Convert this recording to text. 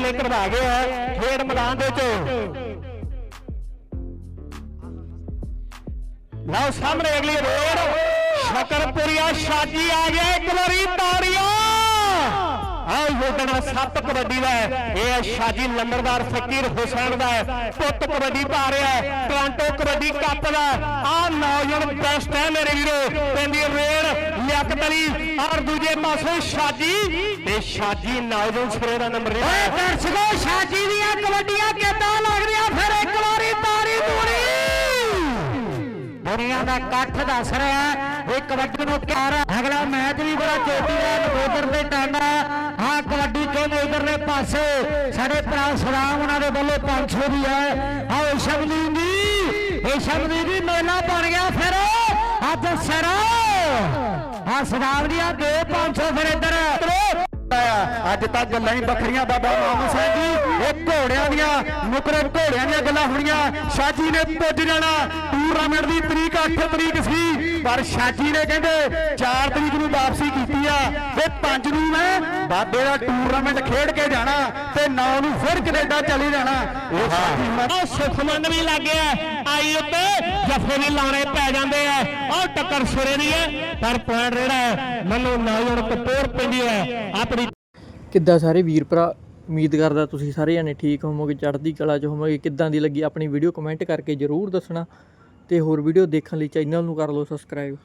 ਨੇ ਕਰਵਾ ਗਏ ਆ, ਖੇਡ ਮੈਦਾਨ ਦੇ ਵਿੱਚ। ਲਓ ਸਾਹਮਣੇ ਅਗਲੀ ਰੋਡ। ਸ਼ਕਰਪੁਰੀਆ ਸ਼ਾਜੀ ਆ ਗਿਆ, ਇੱਕ ਵਾਰੀ ਤਾੜੀਆਂ। ਆਹ ਯੋਧਨਾ ਸੱਤ ਕਬੱਡੀ ਦਾ ਇਹ ਹੈ ਸ਼ਾਜੀ ਲੰਬਰਦਾਰ ਫਕੀਰ ਹੁਸੈਨ ਦਾ ਪੁੱਤ ਕਬੱਡੀ ਪਾ ਰਿਹਾ ਹੈ। ਟੋਰਾਂਟੋ ਕਬੱਡੀ ਕੱਪ ਦਾ ਆਹ ਨੌਜਵਾਨ ਬੈਸਟ ਹੈ ਮੇਰੇ ਵੀਰੋ। ਪੈਂਦੀ ਰੇਡ ਲਿਆਕਤ ਅਲੀ ਔਰ ਦੂਜੇ ਪਾਸੇ ਸ਼ਾਜੀ, ਤੇ ਸ਼ਾਜੀ ਨੌਜਵਾਨ ਸਿਰੇ ਦਾ ਨੰਬਰ ਓਏ ਦਰਸ਼ਕੋ, ਸ਼ਾਜੀ ਦੀਆਂ ਕਬੱਡੀਆਂ ਕਿੱਦਾਂ ਲੱਗਦੀਆਂ? ਫਿਰ ਇੱਕ ਵਾਰੀ ਤਾਰੀ ਤੂੜੀ। ਦੁਨੀਆ ਦਾ ਇਕੱਠ ਦੱਸ ਰਿਹਾ ਇਹ ਕਬੱਡੀ ਨੂੰ ਪਿਆਰ ਹੈ ਅਗਲਾ ਮੈਚ ਵੀ ਬੜਾ ਚੋਟੀ ਦਾ ਨਵੋਦਰ ਦੇ ਟਾਂਡਾ ਹਾਂ। ਕਬੱਡੀ ਕਹਿੰਦੇ ਇਧਰਲੇ ਪਾਸੇ? ਸਾਡੇ ਭਰਾ ਸਲਾਮ ਉਹਨਾਂ ਦੇ ਵੱਲੋਂ 500 ਦੀ ਹੈ। ਆਓ ਸ਼ਬਦੀ ਦੀ ਇਹ ਸ਼ਬਦੀ ਦੀ ਮੇਲਾ ਬਣ ਗਿਆ ਫਿਰ। ਅੱਜ ਸਰਾ। ਆ ਸਨਾਮ ਦੀਆਂ ਦੇ 500 ਫਿਰ ਇੱਧਰ। ਅੱਜ ਤੱਕ ਗੱਲਾਂ ਹੀ ਬੱਕਰੀਆਂ ਬਾਬਾ ਮਾਮੂ ਸਿੰਘ ਜੀ। ਇਹ ਘੋੜਿਆਂ ਦੀਆਂ ਮੁਕਰੇ ਘੋੜਿਆਂ ਦੀਆਂ ਗੱਲਾਂ ਹੋਣੀਆਂ। ਸ਼ਾਜੀ ਨੇ ਪੁੱਜ ਜਾਣਾ। ਟੂਰਨਾਮੈਂਟ ਦੀ ਤਰੀਕ 8 ਤਰੀਕ ਸੀ। ਪਰ ਸ਼ਾਜੀ ਨੇ ਕਹਿੰਦੇ 4 ਤਰੀਕ ਨੂੰ ਵਾਪਸੀ ਕੀਤੀ ਆ। ਤੇ 5 ਨੂੰ ਮੈਂ ਬਾਬੇ ਦਾ ਟੂਰਨਾਮੈਂਟ ਖੇਡ ਕੇ ਜਾਣਾ ਤੇ 9 ਨੂੰ ਫਿਰ ਕੈਨੇਡਾ ਚਲੇ ਜਾਣਾ। ਉਹ ਸੁਖਮਨ ਵੀ ਲੱਗਿਆ 28 ਉੱਤੇ ਜੱਫੇ ਵੀ ਲਾਣੇ ਪੈ ਜਾਂਦੇ ਆ। ਔਰ ਟੱਕਰ ਸਿਰੇ ਦੀ ਹੈ ਪਰ ਪੁਆਇੰਟ ਜਿਹੜਾ ਹੈ, ਮੈਨੂੰ ਨਾਇਣ ਕਪੂਰ ਪਿੰਡੀ ਹੈ, ਆਪਣੀ ਕਿੱਦਾਂ ਸਾਰੇ ਵੀਰ ਭਰਾ? ਉਮੀਦ ਕਰਦਾ ਤੁਸੀਂ ਸਾਰੇ ਜਣੇ ਠੀਕ ਹੋਵੋਗੇ, ਚੜ੍ਹਦੀ ਕਲਾ 'ਚ ਹੋਵੋਗੇ। ਕਿੱਦਾਂ ਦੀ ਲੱਗੀ ਆਪਣੀ ਵੀਡੀਓ ਕਮੈਂਟ ਕਰਕੇ ਜ਼ਰੂਰ ਦੱਸਣਾ ਤੇ ਹੋਰ ਵੀਡੀਓ ਦੇਖਣ ਲਈ ਚੈਨਲ ਨੂੰ ਕਰ ਲਓ ਸਬਸਕ੍ਰਾਈਬ